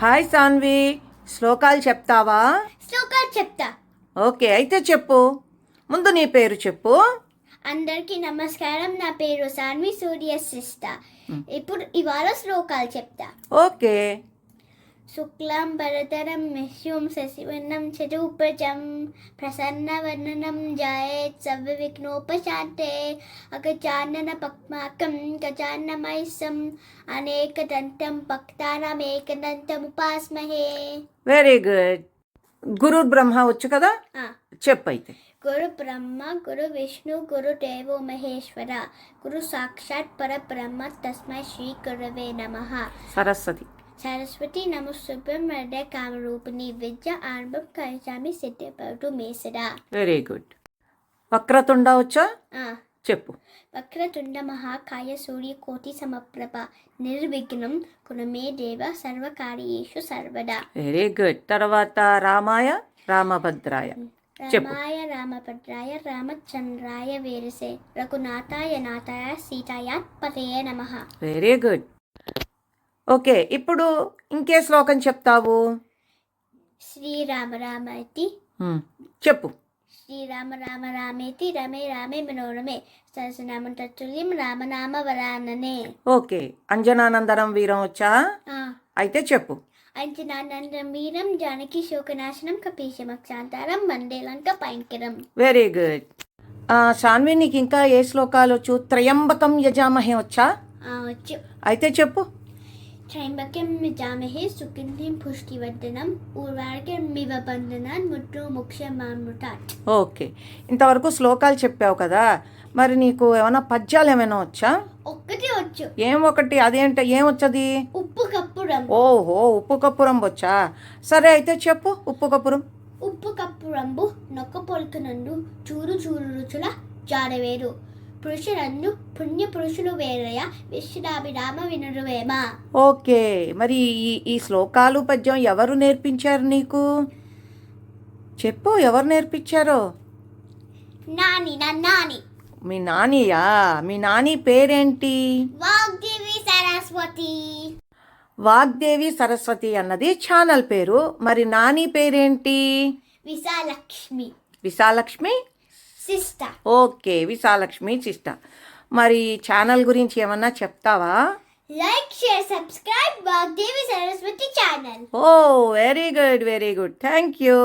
Hi Saanvi. శ్లోకాలు చెప్తావా? శ్లోకాలు చెప్తా. ఓకే అయితే చెప్పు. ముందు నీ పేరు చెప్పు. అందరికీ నమస్కారం. నా పేరు సాన్వి సూర్య సిస్ట ఇప్పుడు ఇవాళ శ్లోకాలు చెప్తా. ఓకే. శుక్లాం భరతరం విష్ణుం శశివర్ణం చతుర్భుజం ప్రసన్నవర్ణనం జాయేత్ సర్వ విఘ్నోపశాంతే అగజానన పక్మాకం గజాన్నమైసం అనేకదంతం భక్తానామేకదంతముపాస్మహే వెరీ గుడ్ గురు బ్రహ్మ వచ్చు కదా ఆ, చెప్పు అయితే గురు బ్రహ్మ గురు విష్ణు గురు దేవో మహేశ్వర గురు సాక్షాత్ పరబ్రహ్మ తస్మై శ్రీ గురవే నమః సరస్వతి వరద కామరూపిణి విద్య ఆరంభం కలిసామి సిద్ధిపడు మేసరా వెరీ గుడ్ వక్రతుండ వచ్చా చెప్పు వక్రతుండ మహాకాయ సూర్య కోటి సమప్రభ నిర్విఘ్నం కుణమే దేవ సర్వకార్యేషు సర్వదా వెరీ గుడ్ తర్వాత రామాయ రామభద్రాయ. రామాయ రామభద్రాయ రామచంద్రాయ వేరసే రఘునాథాయ నాథాయ సీతాయ పతయ నమః వెరీ గుడ్ ఓకే ఇప్పుడు ఇంకే శ్లోకం చెప్తావు? శ్రీరామ రామ ఇతి హ్మ్, చెప్పు. శ్రీరామ రామ రామేతి రమే రామే మనోరమే. సహస్రనామం తత్తుల్యం రామనామ వరాననే. ఓకే అంజనానందనం వీరం వచ్చా? అయితే చెప్పు. అంజనానందం వీరం జానకి శోకనాశనం కపీశమక్షాంతారం వందే లంక పైంకరం. వెరీ గుడ్ సాన్వి నీకు ఇంకా ఏ శ్లోకాలు వచ్చు త్రయంబకం యజామహే వచ్చా? వచ్చు. అయితే చెప్పు. త్రైంబక్యం జామహే సుగంధిం పుష్టివర్ధనం ఊర్వార్గం మివ బంధనాన్ ముట్టు ముఖ్యమామృతాత్ ఓకే ఇంతవరకు శ్లోకాలు చెప్పావు కదా. మరి నీకు ఏమైనా పద్యాలు ఏమైనా వచ్చా? ఒక్కటి వచ్చు. ఏం ఒకటి? అదేంట? ఏం వచ్చది? ఉప్పు కప్పురం. ఓహో ఉప్పు కప్పురం వచ్చా? సరే అయితే చెప్పు ఉప్పు కప్పురం. ఉప్పు కప్పురంబు నొక్క పొలుకునందు చూరు చూరు రుచుల జాడవేరు పురుషులందు పుణ్య పురుషులు వేరయ. విశ్వనాభిరామ వినురువేమ ఓకే మరి ఈ ఈ శ్లోకాలు పద్యం ఎవరు నేర్పించారు నీకు? చెప్పు ఎవరు నేర్పించారో? నాని నా నాని. మీ నానియా? మీ నాని పేరేంటి? వాగ్దేవి సరస్వతి. వాగ్దేవి సరస్వతి అన్నది ఛానల్ పేరు. మరి నాని పేరేంటి? విశాలక్ష్మి. విశాలక్ష్మి? సిస్టర్ ఓకే విశాలక్ష్మి చిష్ట మరి ఛానల్ గురించి ఏమన్నా చెప్తావా? Like share subscribe Vagdevi Saraswati channel. Oh very good very good. Thank you.